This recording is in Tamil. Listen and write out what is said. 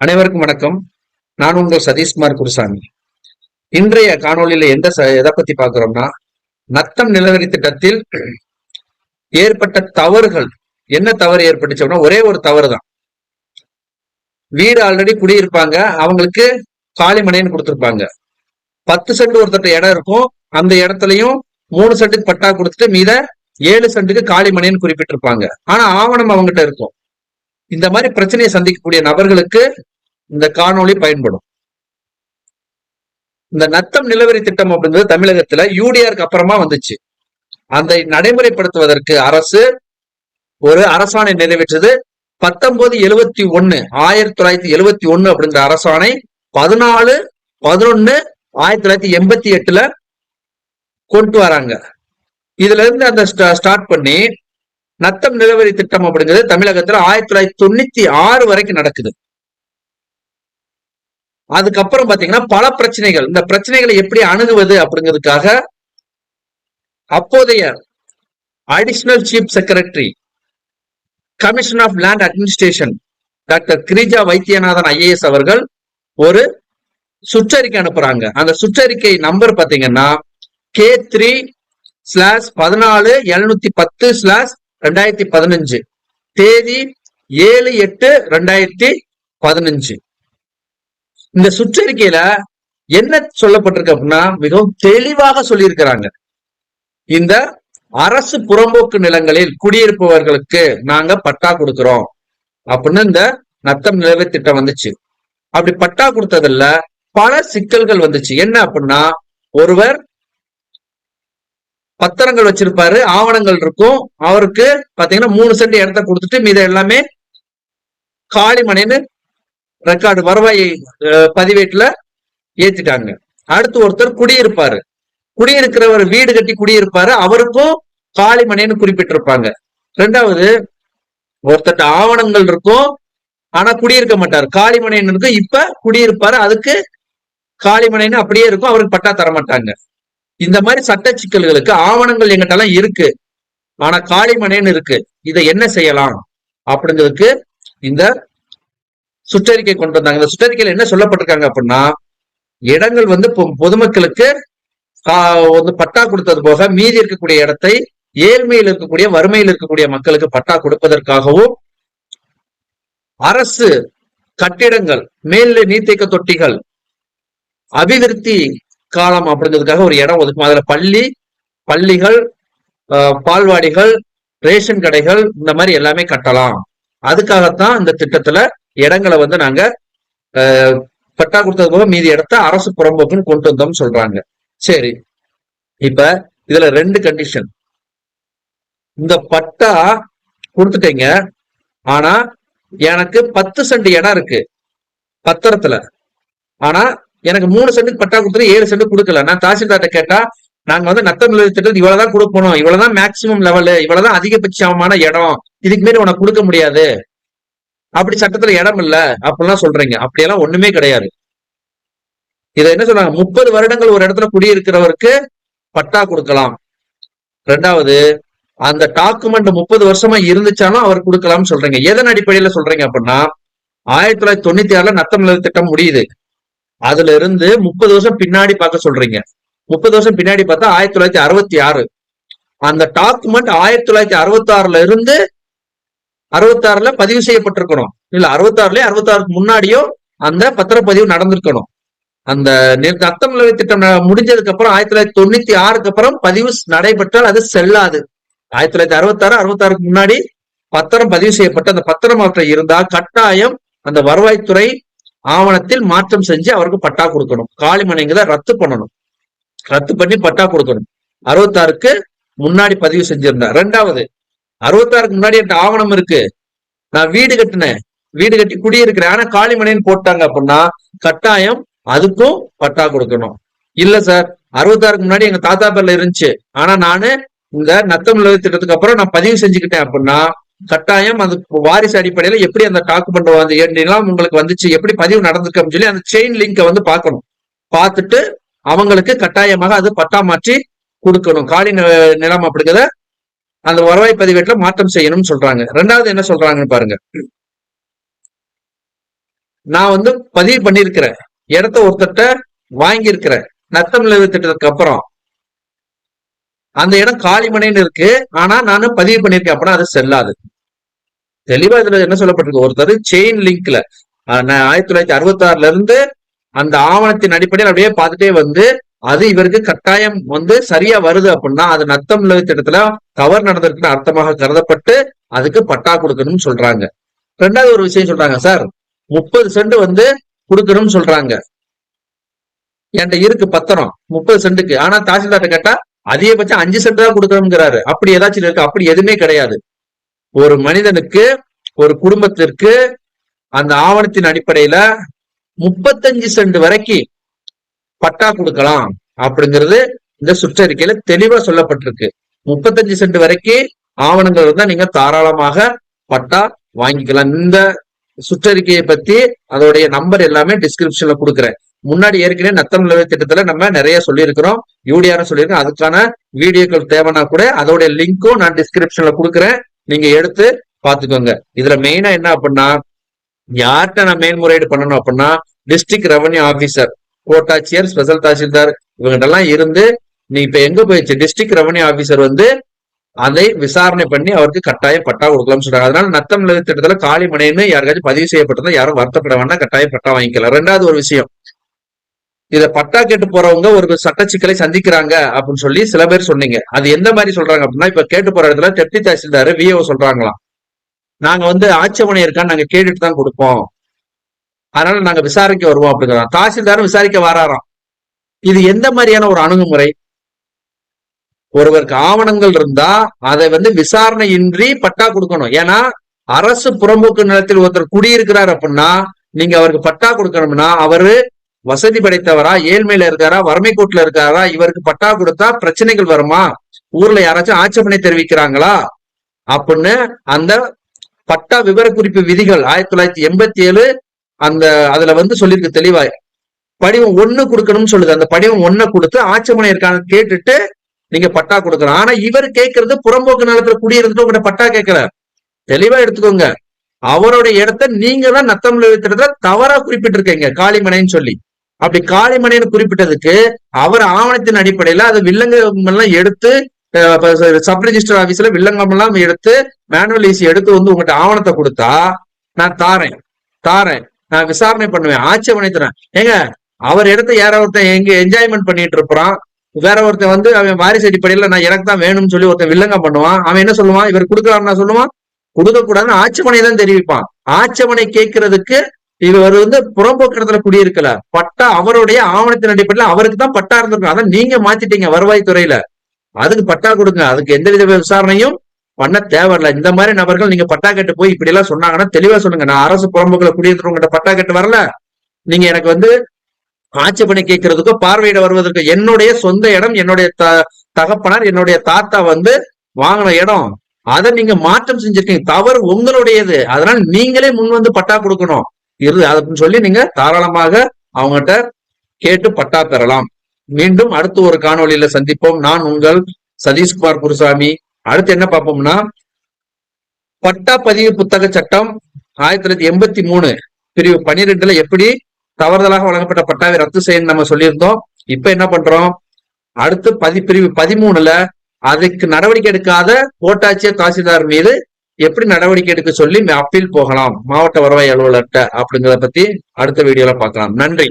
அனைவருக்கும் வணக்கம். நான் உங்கள் சதீஷ்குமார் குருசாமி. இன்றைய காணொளியில எந்த எதை பத்தி பாக்குறோம்னா நத்தம் நிலவரி திட்டத்தில் ஏற்பட்ட தவறுகள் என்ன தவறு ஏற்பட்டுச்சோம்னா ஒரே ஒரு தவறு தான் வீடு ஆல்ரெடி குடியிருப்பாங்க அவங்களுக்கு காலிமனைன்னு கொடுத்துருப்பாங்க. பத்து சென்ட் ஒருத்தட்ட இடம் இருக்கும் அந்த இடத்துலயும் மூணு சென்ட்டுக்கு பட்டா கொடுத்துட்டு மீத ஏழு சென்ட்டுக்கு காலிமனைன்னு குறிப்பிட்டிருப்பாங்க. ஆனா ஆவணம் அவங்ககிட்ட இருக்கும். இந்த மாதிரி பிரச்சனையை சந்திக்கக்கூடிய நபர்களுக்கு இந்த காணொளி பயன்படும். இந்த நத்தம் நிலவரி திட்டம் அப்படிங்கிறது தமிழகத்துல யூடிஆருக்கு அப்புறமா வந்துச்சு. அதை நடைமுறைப்படுத்துவதற்கு அரசு ஒரு அரசாணை நிறைவேற்றது பத்தொன்பது எழுவத்தி ஒன்னு ஆயிரத்தி தொள்ளாயிரத்தி எழுவத்தி ஒண்ணு அப்படிங்கிற அரசாணை பதினாலு பதினொன்னு ஆயிரத்தி தொள்ளாயிரத்தி எண்பத்தி எட்டுல கொண்டு வராங்க. இதுல இருந்து அந்த ஸ்டார்ட் பண்ணி நத்தம் நிலவரி திட்டம் அப்படிங்கிறது தமிழகத்துல ஆயிரத்தி தொள்ளாயிரத்தி தொண்ணூத்தி ஆறு வரைக்கும் நடக்குது. அதுக்கப்புறம் பாத்தீங்கன்னா பல பிரச்சனைகள். இந்த பிரச்சனைகளை எப்படி அணுகுவது அப்படிங்கிறதுக்காக அப்போதைய additional chief secretary commission of land administration doctor Girija Vaidyanathan IAS அவர்கள் ஒரு சுற்றறிக்கை அனுப்புறாங்க. அந்த சுற்றறிக்கை நம்பர் பாத்தீங்கன்னா கே த்ரீ ஸ்லாஷ் பதினாலு எழுநூத்தி பத்து ஸ்லாஷ் ரெண்டாயிரத்தி பதினஞ்சு. தேதி ஏழு எட்டு ரெண்டாயிரத்தி பதினஞ்சு. இந்த சுற்றறிக்கையில என்ன சொல்லப்பட்டிருக்கு அப்படின்னா மிகவும் தெளிவாக சொல்லியிருக்கிறாங்க. இந்த அரசு புறம்போக்கு நிலங்களில் குடியிருப்பவர்களுக்கு நாங்க பட்டா கொடுக்கிறோம். அப்படின்னு இந்த நத்தம் நிலவை திட்டம் வந்துச்சு. அப்படி பட்டா கொடுத்ததுல பல சிக்கல்கள் வந்துச்சு. என்ன அப்படின்னா ஒருவர் பத்திரங்கள் வச்சிருப்பாரு ஆவணங்கள் இருக்கும். அவருக்கு பாத்தீங்கன்னா மூணு சென்ட் இடத்த கொடுத்துட்டு மீத எல்லாமே காளிமனைன்னு ரெக்கார்டு வருவாய் பதிவேட்டுல ஏத்திட்டாங்க. அடுத்து ஒருத்தர் குடியிருப்பாரு. குடியிருக்கிறவர் வீடு கட்டி குடியிருப்பாரு. அவருக்கும் காளிமனைன்னு குறிப்பிட்டிருப்பாங்க. ரெண்டாவது ஒருத்தட்ட ஆவணங்கள் இருக்கும் ஆனா குடியிருக்க மாட்டார். காளிமனைன்னு இருக்கும். இப்ப குடியிருப்பாரு. அதுக்கு காளிமனைன்னு அப்படியே இருக்கும். அவருக்கு பட்டா தர மாட்டாங்க இந்த மாதிரி சட்ட சிக்கல்களுக்கு ஆவணங்கள் எங்கிட்ட எல்லாம் இருக்கு. ஆனா காளிமனைன்னு இருக்கு. இதை என்ன செய்யலாம்? அப்படிங்கிறதுக்கு இந்த சுற்றறிக்கை கொண்டு வந்தாங்க. இந்த சுற்றறிக்கையில் என்ன சொல்லப்பட்டிருக்காங்க அப்படின்னா இடங்கள் வந்து பொ- பொதுமக்களுக்கு வந்து பட்டா கொடுத்தது போக மீதி இருக்கக்கூடிய இடத்தை ஏழ்மையில் இருக்கக்கூடிய வறுமையில் இருக்கக்கூடிய மக்களுக்கு பட்டா கொடுப்பதற்காகவும் அரசு கட்டிடங்கள் மேல் நீர்த்தேக்க தொட்டிகள் அபிவிருத்தி காலம் அப்படிங்கிறதுக்காக ஒரு இடம் ஒதுக்கும்? அதுல பள்ளி பள்ளிகள் பால்வாடிகள் ரேஷன் கடைகள் இந்த மாதிரி எல்லாமே கட்டலாம். அதுக்காகத்தான் இந்த திட்டத்துல இடங்களை வந்து நாங்க பட்டா கொடுத்தது போக மீதி இடத்த அரசு புறம்போக்குன்னு கொண்டு வந்தோம்னு சொல்றாங்க. சரி. இப்ப இதுல ரெண்டு கண்டிஷன் இந்த பட்டா கொடுத்துட்டீங்க ஆனா எனக்கு பத்து சென்ட் இடம் இருக்கு. பத்திரத்துல. ஆனா எனக்கு மூணு சென்ட் பட்டா கொடுத்துட்டு ஏழு சென்ட் கொடுக்கல. நான் தாசில்தார்ட்ட கேட்டா நாங்க வந்து நத்தம் நிலைய திட்டத்துக்கு இவ்வளவுதான் கொடுக்கணும் இவ்வளவுதான் மேக்சிமம் லெவலு இவ்வளவுதான் அதிகபட்சமான இடம். இதுக்கு மீறி உனக்கு கொடுக்க முடியாது. அப்படி சட்டத்துல இடம் இல்ல அப்படிலாம் சொல்றீங்க. அப்படியெல்லாம் ஒண்ணுமே கிடையாது. இதை என்ன சொல்றாங்க? முப்பது வருடங்கள் ஒரு இடத்துல குடியிருக்கிறவருக்கு பட்டா கொடுக்கலாம். ரெண்டாவது அந்த டாக்குமெண்ட் முப்பது வருஷமா இருந்துச்சாலும் அவர் கொடுக்கலாம்னு சொல்றீங்க. எதன் அடிப்படையில சொல்றீங்க அப்படின்னா ஆயிரத்தி தொள்ளாயிரத்தி தொண்ணூத்தி ஆறுல நத்தம் நிலைய திட்டம் முடியுது. அதுல இருந்து முப்பது வருஷம் பின்னாடி பார்க்க சொல்றீங்க. முப்பது வருஷம் பின்னாடி பார்த்தா ஆயிரத்தி தொள்ளாயிரத்தி அறுபத்தி ஆறு. அந்த டாக்குமெண்ட் ஆயிரத்தி தொள்ளாயிரத்தி அறுபத்தி ஆறுல இருந்து அறுபத்தாறுல பதிவு செய்யப்பட்டிருக்கணும். இல்ல அறுபத்தாறுலயே அறுபத்தாறுக்கு முன்னாடியோ அந்த பத்திரப்பதிவு நடந்திருக்கணும். அந்த அத்தம் நிலை நிலவை திட்டம் முடிஞ்சதுக்கு அப்புறம் ஆயிரத்தி தொள்ளாயிரத்தி தொண்ணூத்தி ஆறுக்கு அப்புறம் பதிவு நடைபெற்றால் அது செல்லாது. ஆயிரத்தி தொள்ளாயிரத்தி அறுபத்தாறு அறுபத்தாறுக்கு முன்னாடி பத்திரம் பதிவு செய்யப்பட்ட அந்த பத்திரம் மாற்றம் இருந்தால் கட்டாயம் அந்த வருவாய்த்துறை ஆவணத்தில் மாற்றம் செஞ்சு அவருக்கு பட்டா கொடுக்கணும். காலிமனைங்கிறத ரத்து பண்ணணும். ரத்து பண்ணி பட்டா கொடுக்கணும். அறுபத்தாறுக்கு முன்னாடி பதிவு செஞ்சிருந்தேன் ரெண்டாவது அறுபத்தாறுக்கு முன்னாடி என்கிட்ட ஆவணம் இருக்கு. நான் வீடு கட்டினேன். வீடு கட்டி குடியிருக்கிறேன். ஆனா காளிமனைன்னு போட்டாங்க அப்படின்னா கட்டாயம் அதுக்கும் பட்டா கொடுக்கணும். இல்ல சார் அறுபத்தாறுக்கு முன்னாடி எங்க தாத்தா பேர்ல இருந்துச்சு. ஆனா நானு இந்த நத்தம் திட்டத்துக்கு அப்புறம் நான் பதிவு செஞ்சுக்கிட்டேன் அப்படின்னா கட்டாயம் அது வாரிசு அடிப்படையில எப்படி அந்த டாக்குமெண்ட் வந்து எல்லாம் நிலம் உங்களுக்கு வந்துச்சு எப்படி பதிவு நடந்திருக்கு சொல்லி அந்த செயின் லிங்கை வந்து பார்க்கணும். பார்த்துட்டு அவங்களுக்கு கட்டாயமாக அது பட்டா மாற்றி கொடுக்கணும். காலி நிலம் அப்படிங்கிறத அந்த வருவாய் பதிவேட்டுல மாற்றம் செய்யணும்னு சொல்றாங்க. ரெண்டாவது என்ன சொல்றாங்கன்னு பாருங்க. நான் வந்து பதிவு பண்ணியிருக்கிறேன். இடத்த ஒருத்தட்ட வாங்கியிருக்கிறேன். நத்தம் நிலவு திட்டத்துக்கு அப்புறம். அந்த இடம் காலிமனைன்னு இருக்கு. ஆனா நானும் பதிவு பண்ணிருக்கேன். அப்படின்னா அது செல்லாது. தெளிவா இதுல என்ன சொல்லப்பட்டிருக்கு? ஒருத்தர் செயின் லிங்க்ல ஆயிரத்தி தொள்ளாயிரத்தி அறுபத்தி ஆறுல இருந்து அந்த ஆவணத்தின் அடிப்படையில் அப்படியே பார்த்துட்டே வந்து அது இவருக்கு கட்டாயம் வந்து சரியா வருது அப்படின்னா அது நத்தம் நிலவு திட்டத்துல தவறு நடந்திருக்குன்னு அர்த்தமாக கருதப்பட்டு அதுக்கு பட்டா கொடுக்கணும்னு சொல்றாங்க. ரெண்டாவது ஒரு விஷயம் சொல்றாங்க சார். முப்பது சென்ட் வந்து கொடுக்கணும்னு சொல்றாங்க. என்கிட்ட இருக்கு பத்திரம். முப்பது சென்ட்டுக்கு. ஆனா தாசில்தார்ட்ட கேட்டா அதிகபட்சம் அஞ்சு சென்ட் தான் கொடுக்கணுங்கிறாரு அப்படி ஏதாச்சும் இருக்கு. அப்படி எதுவுமே கிடையாது. ஒரு மனிதனுக்கு ஒரு குடும்பத்திற்கு அந்த ஆவணத்தின் அடிப்படையில முப்பத்தஞ்சு சென்ட் வரைக்கும் பட்டா கொடுக்கலாம் அப்படிங்கிறது இந்த சுற்றறிக்கையில தெளிவா சொல்லப்பட்டிருக்கு. முப்பத்தஞ்சு சென்ட் வரைக்கும் ஆவணங்கள் இருந்தா நீங்க தாராளமாக பட்டா வாங்கிக்கலாம். இந்த சுற்றறிக்கையை பத்தி அதோடைய நம்பர் எல்லாமே டிஸ்கிரிப்ஷன்ல கொடுக்குறேன். முன்னாடி ஏற்கனவே நத்தம் நிலவு திட்டத்துல நம்ம நிறைய சொல்லியிருக்கிறோம். யூடிஆர் சொல்லியிருக்கோம். அதுக்கான வீடியோக்கள் தேவைன்னா கூட அதோடைய லிங்க்கும் நான் டிஸ்கிரிப்ஷன்ல கொடுக்குறேன். நீங்க எடுத்து பாத்துக்கோங்க இதுல மெயினா என்ன அப்படின்னா யார்கிட்ட நான் மேல்முறையீடு பண்ணணும் அப்படின்னா டிஸ்ட்ரிக்ட் ரெவன்யூ ஆபீசர் கோட்டாட்சியர் ஸ்பெஷல் தாசில்தார் இவங்கிட்ட இருந்து நீ இப்ப எங்க போயிடுச்சு? டிஸ்ட்ரிக்ட் ரெவன்யூ ஆபீசர் வந்து அதை விசாரணை பண்ணி அவருக்கு கட்டாயம் பட்டா கொடுக்கலாம்னு சொல்றாங்க. அதனால நத்தம் நிலவு திட்டத்துல காலி மனைன்னு யாருக்காச்சும் பதிவு செய்யப்பட்டிருந்தா யாரும் வருத்தப்பட வேண்டாம். கட்டாயம் பட்டா வாங்கிக்கலாம். ரெண்டாவது ஒரு விஷயம். இத பட்டா கேட்டு போறவங்க ஒரு சட்ட சிக்கலை சந்திக்கிறாங்க அப்படின்னு சொல்லி சில பேர் சொன்னீங்க. அது எந்த மாதிரி சொல்றாங்க அப்படின்னா இப்ப கேட்டு போற இடத்துல டெப்டி தாசில்தார் விஓ சொல்றாங்களாம். நாங்க வந்து ஆட்சேபனை இருக்கான்னு நாங்க கேட்டுட்டு தான் கொடுப்போம். அதனால நாங்க விசாரிக்க வருவோம் அப்படிங்கிறோம் தாசில்தாரும் விசாரிக்க வராராம். இது எந்த மாதிரியான ஒரு அணுகுமுறை? ஒருவருக்கு ஆவணங்கள் இருந்தா அதை வந்து விசாரணையின்றி பட்டா கொடுக்கணும். ஏன்னா அரசு புறம்போக்கு நிலத்தில் ஒருத்தர் குடியிருக்கிறார் அப்படின்னா நீங்க அவருக்கு பட்டா கொடுக்கணும்னா அவரு வசதி படைத்தவரா ஏழ்மையில இருக்காரா வறுமை கூட்டுல இருக்காரா இவருக்கு பட்டா கொடுத்தா பிரச்சனைகள் வருமா? ஊர்ல யாராச்சும் ஆட்சேபனை தெரிவிக்கிறாங்களா? அப்படின்னு அந்த பட்டா விவரக்குறிப்பு விதிகள் ஆயிரத்தி தொள்ளாயிரத்தி எண்பத்தி ஏழு அந்த அதுல வந்து சொல்லியிருக்கு தெளிவா படிவம் ஒண்ணு கொடுக்கணும்னு சொல்லுது. அந்த படிவம் ஒண்ணு கொடுத்து ஆட்சேபனை இருக்கான்னு கேட்டுட்டு நீங்க பட்டா கொடுக்கணும். ஆனா இவர் கேட்கறது புறம்போக்கு நிலத்துல குடியிருந்துட்டு உங்கள்ட்ட பட்டா கேட்கல தெளிவா எடுத்துக்கோங்க. அவருடைய இடத்த நீங்க தான் நத்தம் திட்டத்துல தவறா குறிப்பிட்டிருக்கீங்க காளிமனைன்னு சொல்லி. அப்படி காளிமனைன்னு குறிப்பிட்டதுக்கு அவர் ஆவணத்தின் அடிப்படையில அது வில்லங்கம் எல்லாம் எடுத்து சப் ரிஜிஸ்டர் ஆபீஸ்ல வில்லங்கம் எல்லாம் எடுத்து மேனுவல் ஈசி எடுத்து வந்து உங்ககிட்ட ஆவணத்தை கொடுத்தா நான் தாரேன். தாரேன். நான் விசாரணை பண்ணுவேன். ஆட்சேபனை தரேன். ஏங்க அவர் இடத்த யாரோ ஒருத்தன் எங்க என்ஜாய்மெண்ட் பண்ணிட்டு இருப்பான். வேற ஒருத்தன் வந்து அவன் வாரிசு அடிப்படையில நான் எனக்கு தான் வேணும்னு சொல்லி ஒருத்தன் வில்லங்கம் பண்ணுவான். அவன் என்ன சொல்லுவான்? இவர் கொடுக்கலாம்னா சொல்லுவான்? கொடுக்க கூடாதுன்னு ஆட்சேபனை தான் தெரிவிப்பான் ஆட்சேபனை கேட்கறதுக்கு இவர் வந்து புறம்போக்கு இடத்துல குடியிருக்கல. பட்டா அவருடைய ஆவணத்தின் அடிப்படையில் அவருக்கு தான் பட்டா இருந்திருக்கும். அதான் நீங்க மாத்திட்டீங்க வருவாய்த்துறையில அதுக்கு பட்டா கொடுங்க. அதுக்கு எந்தவித விசாரணையும் பண்ண தேவையில்ல இந்த மாதிரி நபர்கள் நீங்க பட்டா கட்டு போய் இப்படி எல்லாம் சொன்னாங்கன்னா தெளிவா சொல்லுங்க. நான் அரசு புறம்போக்குல குடியிருக்கிறவங்க பட்டா கட்டு வரல. நீங்க எனக்கு வந்து ஆட்சேபனை கேட்கறதுக்கோ பார்வையிட வருவதற்கு என்னுடைய சொந்த இடம் என்னுடைய த தகப்பனார் என்னுடைய தாத்தா வந்து வாங்கின இடம். அதை நீங்க மாற்றம் செஞ்சிருக்கீங்க. தவறு உங்களுடையது. அதனால நீங்களே முன் வந்து பட்டா கொடுக்கணும். இரு அப்படின்னு சொல்லி நீங்க தாராளமாக அவங்ககிட்ட கேட்டு பட்டா பெறலாம் மீண்டும் அடுத்து ஒரு காணொலியில சந்திப்போம். நான் உங்கள் சதீஷ்குமார் குருசாமி. அடுத்து என்ன பார்ப்போம்னா பட்டா பதிவு புத்தக சட்டம் ஆயிரத்தி தொள்ளாயிரத்தி எண்பத்தி மூணு பிரிவு பனிரெண்டுல எப்படி தவறுதலாக வழங்கப்பட்ட பட்டாவை ரத்து செய்யணும் நம்ம சொல்லியிருந்தோம். இப்ப என்ன பண்றோம்? அடுத்து பதி பிரிவு பதிமூணுல அதுக்கு நடவடிக்கை எடுக்காத கோட்டாட்சியர் தாசில்தார் மீது எப்படி நடவடிக்கை எடுக்க சொல்லி அப்பீல் போகலாம் மாவட்ட வருவாய் அலுவலர்கிட்ட அப்படிங்கிறத பத்தி அடுத்த வீடியோல பார்க்கலாம். நன்றி.